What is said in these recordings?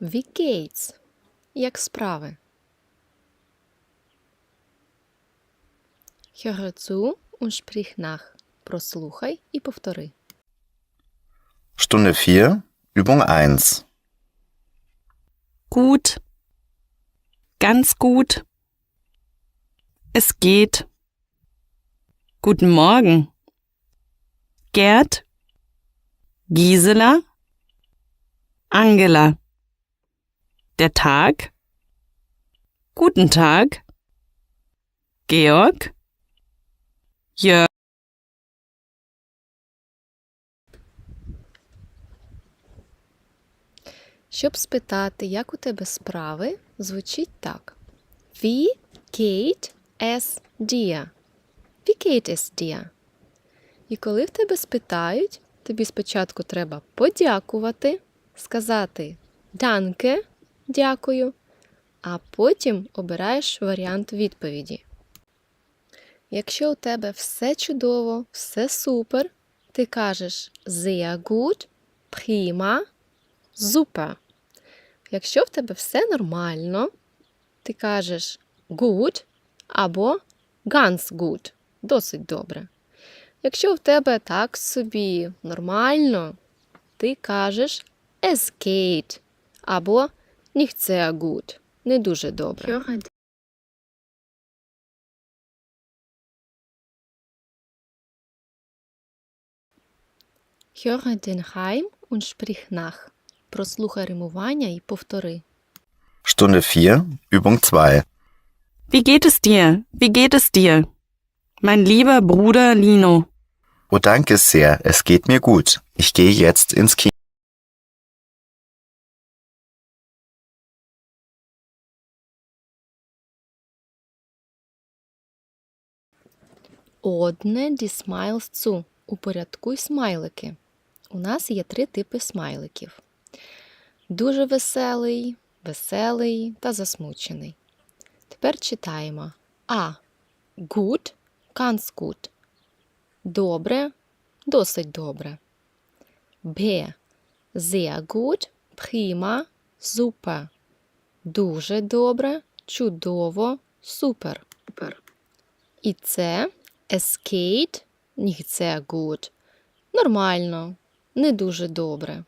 Wie geht's? Як справи? Höre zu und sprich nach. Прослухай і повтори. Stunde 4, Übung 1. Gut. Ganz gut. Es geht. Guten Morgen. Gerd. Gisela. Angela. Der Tag. Guten Tag. Georg. Jörg. Щоб спитати, як у тебе справи, звучить так. Wie geht es dir? Wie geht es dir? І коли в тебе спитають, тобі спочатку треба подякувати, сказати Danke, дякую, а потім обираєш варіант відповіді. Якщо у тебе все чудово, все супер, ти кажеш sehr gut, prima, super. Якщо в тебе все нормально, ти кажеш good або ganz gut, досить добре. Якщо в тебе так собі нормально, ти кажеш es geht або nicht sehr gut, не дуже добре. Höre den Reim und sprich nach. Прослухай римування і повтори. Stunde 4, Übung 2. Wie geht es dir? Wie geht es dir? Mein lieber Bruder Lino. Oh, danke sehr, es geht mir gut. Ich gehe jetzt ins Kino. Одне die Smiles zu. Упорядкуй смайлики. У нас є три типи смайликів: дуже веселий, веселий та засмучений. Тепер читаємо А. Good, ganz gut. Добре, досить добре. Б. Sehr gut, prima, super. Дуже добре, чудово, супер. І це Es geht nicht sehr gut. Нормально, не дуже добре.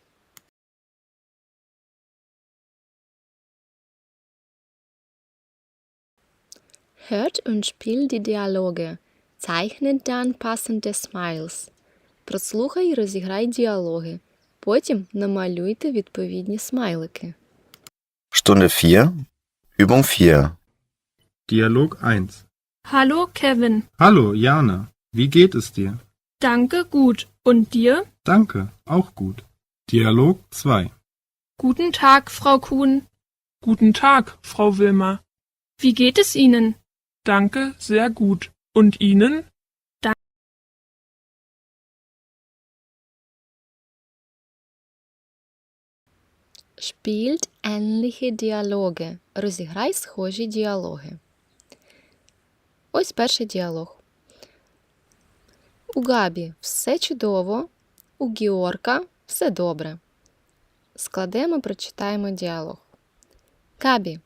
Hört und spielt die Dialoge. Zeichnet dann passende Smiles. Прослухай і розіграй діалоги. Потім намалюйте відповідні смайлики. Stunde 4, Übung 4. Dialog 1. Hallo Kevin. Hallo, Jana. Wie geht es dir? Danke, gut. Und dir? Danke, auch gut. Dialog 2. Guten Tag, Frau Kuhn. Guten Tag, Frau Wilmer. Wie geht es Ihnen? Danke, sehr gut. Und Ihnen? Spielt ähnliche Dialoge. Розіграй схожі діалоги. Ось перший діалог. У Габі все чудово, у Георка все добре. Складемо, прочитаємо діалог. Габі.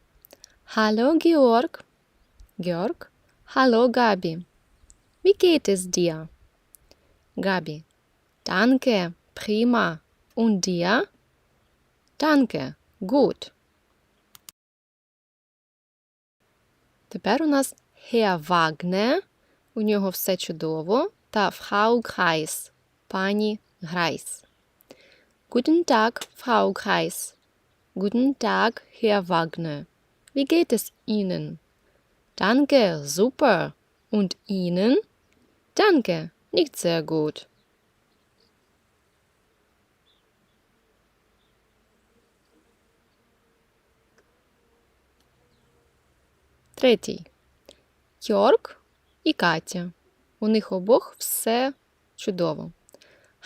Hallo Georg. Georg. Hallo Gabi. Wie geht es dir? Gabi. Danke, prima. Und dir? Danke, gut. Тепер у нас Herr Wagner, у нього все чудово, та Frau Kreis, пані Грайс. Guten Tag, Frau Kreis. Guten Tag, Herr Wagner. Wie geht es Ihnen? Danke, super. Und Ihnen? Danke, nicht sehr gut. Третій. Йорк і Катя. У них обох все чудово.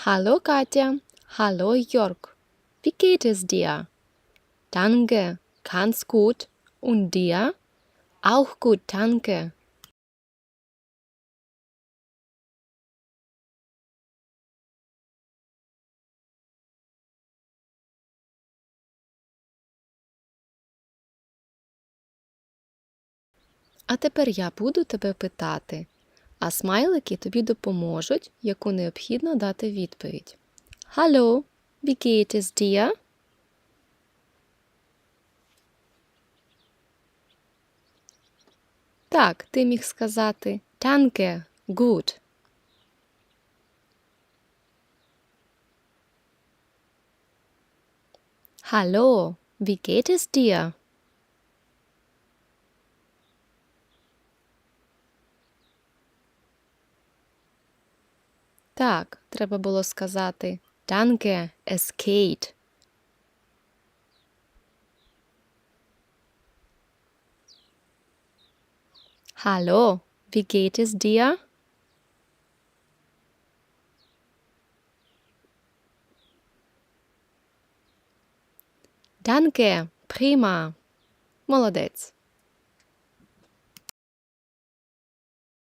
Hallo Katja, hallo Jörg. Wie geht es dir? Danke, ganz gut. Und dir? Auch gut, danke. А тепер я буду тебе питати, а смайлики тобі допоможуть, яку необхідно дати відповідь. Hallo, wie geht es dir? Так, ти міг сказати Danke, gut. Hallo, wie geht es dir? Так, треба було сказати wie geht es dir? Danke, prima. Молодець.